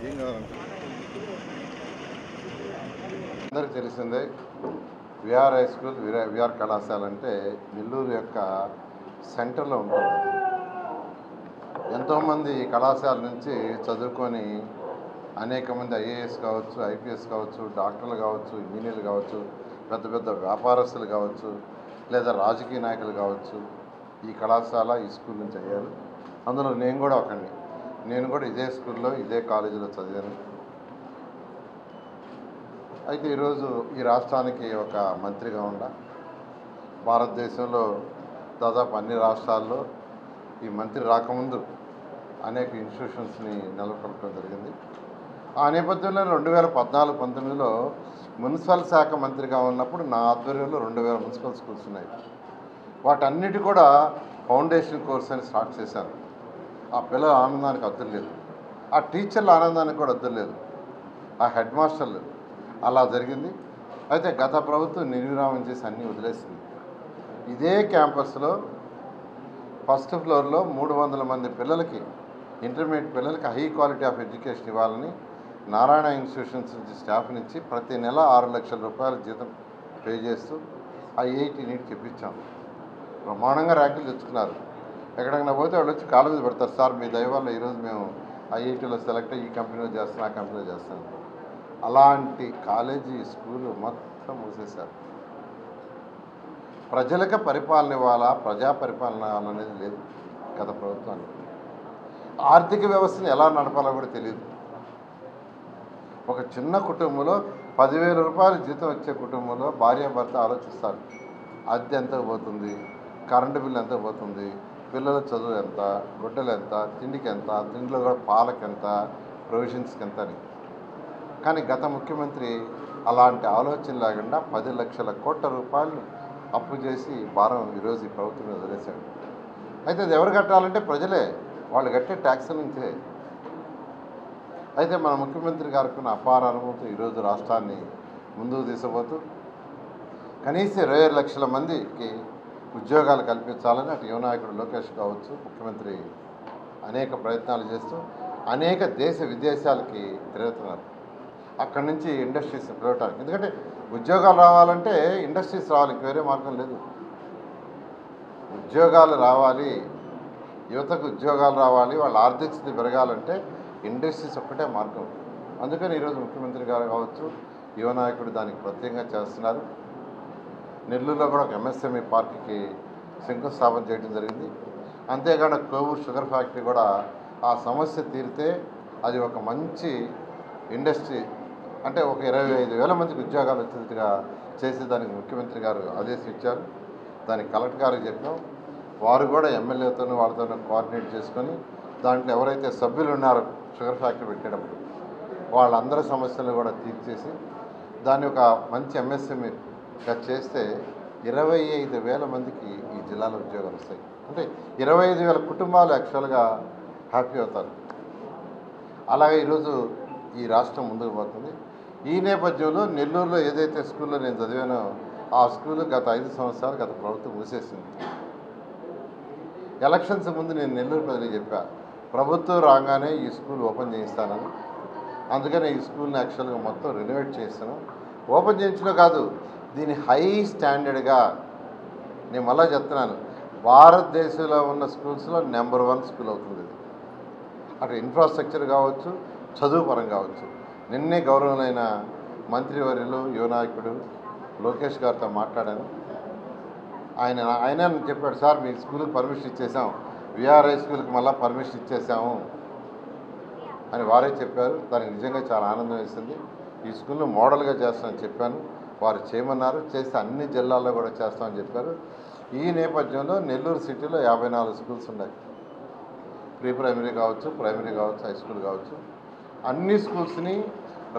ఏం కావాలంటే అందరికి తెలిసిందే విఆర్ హై స్కూల్ విరా- విఆర్ కళాశాల అంటే నెల్లూరు యొక్క సెంటర్లో ఉంటుంది. ఎంతోమంది ఈ కళాశాల నుంచి చదువుకొని అనేక మంది ఐఏఎస్ కావచ్చు ఐపీఎస్ కావచ్చు డాక్టర్లు కావచ్చు ఇంజనీర్లు కావచ్చు పెద్ద పెద్ద వ్యాపారస్తులు కావచ్చు లేదా రాజకీయ నాయకులు కావచ్చు ఈ కళాశాల ఈ స్కూల్ నుంచి అయ్యారు. అందులో నేను కూడా ఒకడిని. నేను కూడా ఇదే స్కూల్లో ఇదే కాలేజీలో చదివాను. అయితే ఈరోజు ఈ రాష్ట్రానికి ఒక మంత్రిగా ఉండ. భారతదేశంలో దాదాపు అన్ని రాష్ట్రాల్లో ఈ మంత్రి రాకముందు అనేక ఇన్స్టిట్యూషన్స్ని నెలకొల్పడం జరిగింది. ఆ నేపథ్యంలో రెండు వేల పద్నాలుగు పంతొమ్మిదిలో మున్సిపల్ శాఖ మంత్రిగా ఉన్నప్పుడు నా ఆధ్వర్యంలో రెండు వేల మున్సిపల్ స్కూల్స్ ఉన్నాయి. వాటన్నిటి కూడా ఫౌండేషన్ కోర్స్ అని స్టార్ట్ చేశాను ఆ పిల్లల ఆనందానికి అద్దరు లేదు. ఆ టీచర్ల ఆనందానికి కూడా అద్దరు లేదు. ఆ హెడ్ మాస్టర్లు అలా జరిగింది. అయితే గత ప్రభుత్వం నిర్విరామం చేసి అన్నీ వదిలేసింది. ఇదే క్యాంపస్లో ఫస్ట్ ఫ్లోర్లో మూడు వందల మంది పిల్లలకి ఇంటర్మీడియట్ పిల్లలకి హై క్వాలిటీ ఆఫ్ ఎడ్యుకేషన్ ఇవ్వాలని నారాయణ ఇన్స్టిట్యూషన్స్ నుంచి స్టాఫ్ నుంచి ప్రతి నెల ఆరు లక్షల రూపాయల జీతం పే చేస్తూ ఐఐటి నీట్ చెప్పించాం బ్రహ్మాండంగా ర్యాంకులు తెచ్చుకున్నారు. ఎక్కడికైనా పోతే వాళ్ళు వచ్చి కాళ్ళ మీద పెడతారు సార్ మీ దయ వల్ల ఈరోజు మేము ఐఐటీలో సెలెక్ట్ అయ్యి ఈ కంపెనీలో చేస్తాను ఆ కంపెనీలో చేస్తాను. అలాంటి కాలేజీ స్కూలు మొత్తం మూసేశారు. ప్రజలకు పరిపాలన ఇవ్వాలా ప్రజా పరిపాలన అనేది లేదు గత ప్రభుత్వానికి. ఆర్థిక వ్యవస్థను ఎలా నడపాలో కూడా తెలియదు. ఒక చిన్న కుటుంబంలో పదివేల రూపాయల జీతం వచ్చే కుటుంబంలో భార్యాభర్త ఆలోచిస్తారు అద్దె ఎంత పోతుంది? కరెంటు బిల్లు ఎంత పోతుంది? పిల్లల చదువు ఎంత? గుడ్డలు ఎంత? తిండికి ఎంత? తిండిలో కూడా పాలకి ఎంత ప్రొవిజన్స్కి ఎంత అని. కానీ గత ముఖ్యమంత్రి అలాంటి ఆలోచన లేకుండా పది లక్షల కోట్ల రూపాయలు అప్పు చేసి భారం ఈరోజు ఈ ప్రభుత్వం మీద వదిలేశాడు. అయితే అది ఎవరు కట్టాలంటే ప్రజలే. వాళ్ళు కట్టే ట్యాక్స్ నుంచే. అయితే మన ముఖ్యమంత్రి గారికి ఉన్న అపార అనుభవంతో ఈరోజు రాష్ట్రాన్ని ముందుకు తీసుకుపోతూ కనీసం ఇరవై లక్షల మందికి ఉద్యోగాలు కల్పించాలని అటు యువనాయకుడు లోకేష్ కావచ్చు ముఖ్యమంత్రి అనేక ప్రయత్నాలు చేస్తూ అనేక దేశ విదేశాలకి తిరుగుతున్నారు. అక్కడి నుంచి ఇండస్ట్రీస్ పిలవటానికి. ఎందుకంటే ఉద్యోగాలు రావాలంటే ఇండస్ట్రీస్ రావాలి ఇంక వేరే మార్గం లేదు. ఉద్యోగాలు రావాలి యువతకు ఉద్యోగాలు రావాలి వాళ్ళ ఆర్థిక స్థితి పెరగాలంటే ఇండస్ట్రీస్ ఒక్కటే మార్గం. అందుకని ఈరోజు ముఖ్యమంత్రి గారు కావచ్చు యువ నాయకుడు దానికి ప్రత్యేకంగా చేస్తున్నారు. నెల్లూరులో కూడా ఒక ఎంఎస్ఎంఈ పార్క్కి శంకుస్థాపన చేయడం జరిగింది. అంతేకాకుండా కోవూరు షుగర్ ఫ్యాక్టరీ కూడా ఆ సమస్య తీరితే అది ఒక మంచి ఇండస్ట్రీ అంటే ఒక ఇరవై ఐదు వేల మందికి ఉద్యోగాలు వచ్చేట్టుగా చేసేదానికి ముఖ్యమంత్రి గారు ఆదేశం ఇచ్చారు. దానికి కలెక్టర్ గారికి చెప్పాం. వారు కూడా ఎమ్మెల్యేతోనూ వాళ్ళతో కోఆర్డినేట్ చేసుకొని దాంట్లో ఎవరైతే సభ్యులు ఉన్నారో షుగర్ ఫ్యాక్టరీ పెట్టేటప్పుడు వాళ్ళందరి సమస్యలను కూడా తీర్చేసి దాన్ని ఒక మంచి ఎంఎస్ఎంఈ చేస్తే ఇరవై ఐదు వేల మందికి ఈ జిల్లాలో ఉద్యోగాలు వస్తాయి. అంటే ఇరవై ఐదు వేల కుటుంబాలు యాక్చువల్గా హ్యాపీ అవుతారు. అలాగే ఈరోజు ఈ రాష్ట్రం ముందుకు పోతుంది. ఈ నేపథ్యంలో నెల్లూరులో ఏదైతే స్కూల్లో నేను చదివానో ఆ స్కూల్ గత ఐదు సంవత్సరాలు గత ప్రభుత్వం మూసేసింది. ఎలక్షన్స్ ముందు నేను నెల్లూరు ప్రజలకు చెప్పా ప్రభుత్వం రాగానే ఈ స్కూల్ ఓపెన్ చేయిస్తానని. అందుకనే ఈ స్కూల్ని యాక్చువల్గా మొత్తం రెనోవేట్ చేస్తాను ఓపెన్ చేయించడం కాదు దీని హై స్టాండర్డ్గా నేను మళ్ళీ చెప్తున్నాను. భారతదేశంలో ఉన్న స్కూల్స్లో నెంబర్ వన్ స్కూల్ అవుతుంది ఇది. అటు ఇన్ఫ్రాస్ట్రక్చర్ కావచ్చు చదువు పరం కావచ్చు. నిన్నే గౌరవమైన మంత్రివర్యులు యువనాయకుడు లోకేష్ గారితో మాట్లాడాను. ఆయన ఆయన చెప్పాడు సార్ మీ స్కూల్కి పర్మిషన్ ఇచ్చేసాం విఆర్ఐ స్కూల్కి మళ్ళీ పర్మిషన్ ఇచ్చేసాము అని వారే చెప్పారు. దానికి నిజంగా చాలా ఆనందం వేసింది. ఈ స్కూల్ను మోడల్గా చేస్తానని చెప్పాను. వారు చేయమన్నారు చేస్తే అన్ని జిల్లాల్లో కూడా చేస్తామని చెప్పారు. ఈ నేపథ్యంలో నెల్లూరు సిటీలో యాభై నాలుగు స్కూల్స్ ఉన్నాయి. ప్రీ ప్రైమరీ కావచ్చు ప్రైమరీ కావచ్చు హై స్కూల్ కావచ్చు. అన్ని స్కూల్స్ని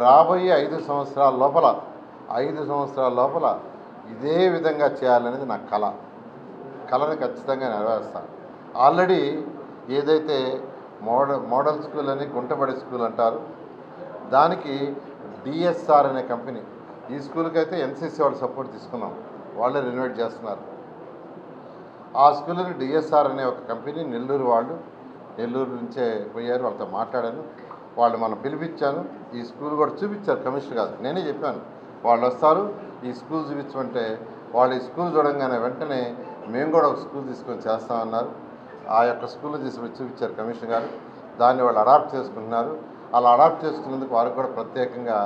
రాబోయే ఐదు సంవత్సరాల లోపల ఐదు సంవత్సరాల లోపల ఇదే విధంగా చేయాలనేది నా కళ. కళని ఖచ్చితంగా నెరవేరుస్తాను ఆల్రెడీ ఏదైతే మోడల్ మోడల్ స్కూల్ అని గుంటబడి స్కూల్ అంటారు దానికి డిఎస్ఆర్ అనే కంపెనీ ఈ స్కూల్కి అయితే ఎన్సీసీ వాళ్ళు సపోర్ట్ తీసుకున్నాం. వాళ్ళే రెనోవేట్ చేస్తున్నారు. ఆ స్కూల్ని డిఎస్ఆర్ అనే ఒక కంపెనీ నెల్లూరు వాళ్ళు నెల్లూరు నుంచే పోయారు వాళ్ళతో మాట్లాడాను. వాళ్ళు మనం పిలిపించాను. ఈ స్కూల్ కూడా చూపించారు కమిషనర్ కాదు నేనే చెప్పాను వాళ్ళు వస్తారు ఈ స్కూల్ చూపించమంటే వాళ్ళు ఈ స్కూల్ చూడంగానే వెంటనే మేము కూడా ఒక స్కూల్ తీసుకొని చేస్తామన్నారు. ఆ యొక్క స్కూల్ తీసుకొని చూపించారు కమిషనర్ గారు. దాన్ని వాళ్ళు అడాప్ట్ చేసుకుంటున్నారు. అలా అడాప్ట్ చేసుకున్నందుకు వారికి కూడా ప్రత్యేకంగా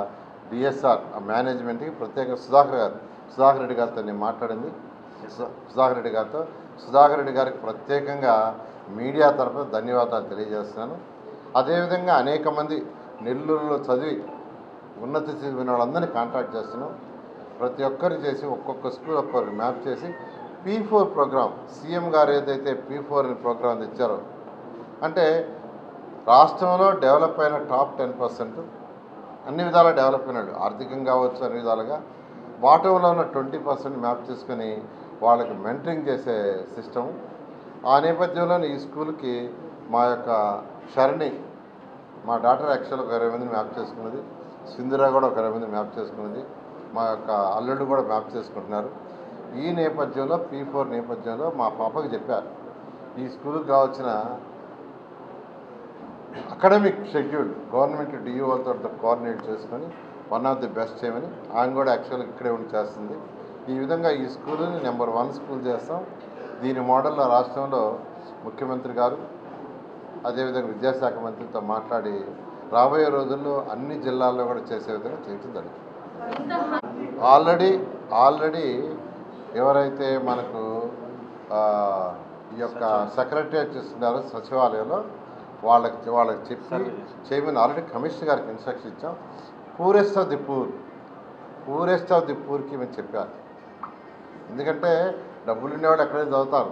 డిఎస్ఆర్ ఆ మేనేజ్మెంట్కి ప్రత్యేకంగా సుధాకర్ గారు సుధాకర్ రెడ్డి గారితో నేను మాట్లాడింది. సుధాకర్ రెడ్డి గారితో. సుధాకర్ రెడ్డి గారికి ప్రత్యేకంగా మీడియా తరఫున ధన్యవాదాలు తెలియజేస్తున్నాను. అదేవిధంగా అనేక మంది నెల్లూరులో చదివి ఉన్నత చదివిన వాళ్ళందరినీ కాంటాక్ట్ చేస్తున్నాం. ప్రతి ఒక్కరు చేసి ఒక్కొక్క స్కూల్ ఒక్కొక్కరికి మ్యాప్ చేసి పీ ఫోర్ ప్రోగ్రామ్ సీఎం గారు ఏదైతే పీ ఫోర్ అనే ప్రోగ్రాం తెచ్చారో అంటే రాష్ట్రంలో డెవలప్ అయిన టాప్ టెన్ పర్సెంట్ అన్ని విధాలా డెవలప్ అయినాడు. ఆర్థికంగా కావచ్చు అన్ని విధాలుగా. బాటంలో ఉన్న ట్వంటీ పర్సెంట్ మ్యాప్ చేసుకుని వాళ్ళకి మెంటరింగ్ చేసే సిస్టమ్ ఆ నేపథ్యంలో ఈ స్కూల్కి మా యొక్క షరణి మా డాటర్ యాక్చువల్ ఒక ఇరవై మందిని మ్యాప్ చేసుకున్నది. సింధురా కూడా ఒక ఇరవై మంది మ్యాప్ చేసుకున్నది. మా యొక్క అల్లుడు కూడా మ్యాప్ చేసుకుంటున్నారు. ఈ నేపథ్యంలో పీ ఫోర్ నేపథ్యంలో మా పాపకి చెప్పారు. ఈ స్కూల్కి కావాల్సిన అకాడమిక్ షెడ్యూల్ గవర్నమెంట్ డిఓలతో కోఆర్డినేట్ చేసుకొని వన్ ఆఫ్ ది బెస్ట్ చేయమని ఆయన కూడా యాక్చువల్గా ఇక్కడే ఉండి చేస్తుంది. ఈ విధంగా ఈ స్కూల్ని నెంబర్ వన్ స్కూల్ చేస్తాం. దీని మోడల్లో రాష్ట్రంలో ముఖ్యమంత్రి గారు అదేవిధంగా విద్యాశాఖ మంత్రితో మాట్లాడి రాబోయే రోజుల్లో అన్ని జిల్లాల్లో కూడా చేసే విధంగా చేయటం జరిగింది ఆల్రెడీ ఆల్రెడీ ఎవరైతే మనకు ఈ యొక్క సెక్రటరియట్ ఇస్తున్నారో సచివాలయంలో వాళ్ళకి వాళ్ళకి చెప్పి చేయమని ఆల్రెడీ కమిషనర్ గారికి ఇన్స్ట్రక్షన్ ఇచ్చాం. Poorest of the poor poorest of the పూర్కి మేము చెప్పారు ఎందుకంటే డబ్బులు ఉండేవాడు ఎక్కడైనా చదువుతారు?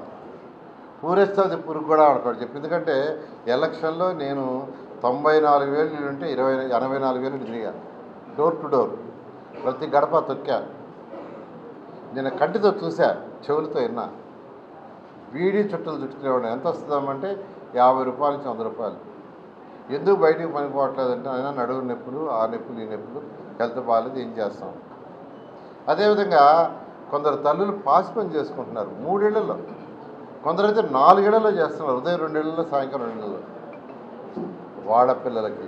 పూరెస్ట్ ఆఫ్ ది పూర్ కూడా ఆడతాడు చెప్పి. ఎందుకంటే ఎలక్షన్లో నేను తొంభై నాలుగు వేలు ఉంటే ఇరవై ఎనభై నాలుగు వేలు తిరిగాను డోర్ టు డోర్ ప్రతి గడప తొక్కా. నేను కంటితో చూసా చెవులతో విన్నా. వీడి చుట్టలు చుట్టుకునేవాడు ఎంత వస్తుందామంటే యాభై రూపాయల నుంచి వంద రూపాయలు. ఎందుకు బయటికి పనిపోవట్లేదంటే అయినా నడువు నొప్పులు ఆ నొప్పులు ఈ నొప్పులు హెల్త్ బాగాలేదు ఏం చేస్తాం? అదేవిధంగా కొందరు తల్లులు పాసి పని చేసుకుంటున్నారు మూడేళ్ళలో. కొందరైతే నాలుగేళ్ళలో చేస్తున్నారు. ఉదయం రెండేళ్ళలో సాయంకాలం రెండేళ్ళలో. వాడపిల్లలకి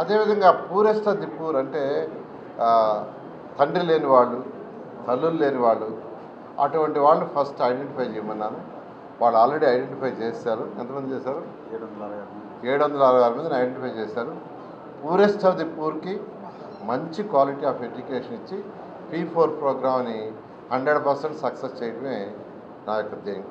అదేవిధంగా పూరెస్ట్ దిప్పూర్ అంటే తండ్రి లేని వాళ్ళు తల్లులు లేని వాళ్ళు అటువంటి వాళ్ళు ఫస్ట్ ఐడెంటిఫై చేయమన్నాను వాళ్ళు ఆల్రెడీ ఐడెంటిఫై చేశారు. ఎంతమంది చేశారు? ఏడు వందల అరవై ఏడు వందల అరవై ఆరు మందిని ఐడెంటిఫై చేశారు. పూరెస్ట్ ఆఫ్ ది పూర్కి మంచి క్వాలిటీ ఆఫ్ ఎడ్యుకేషన్ ఇచ్చి పీ ఫోర్ ప్రోగ్రామ్ని హండ్రెడ్ పర్సెంట్ సక్సెస్ చేయడమే నా యొక్క ధ్యేయం.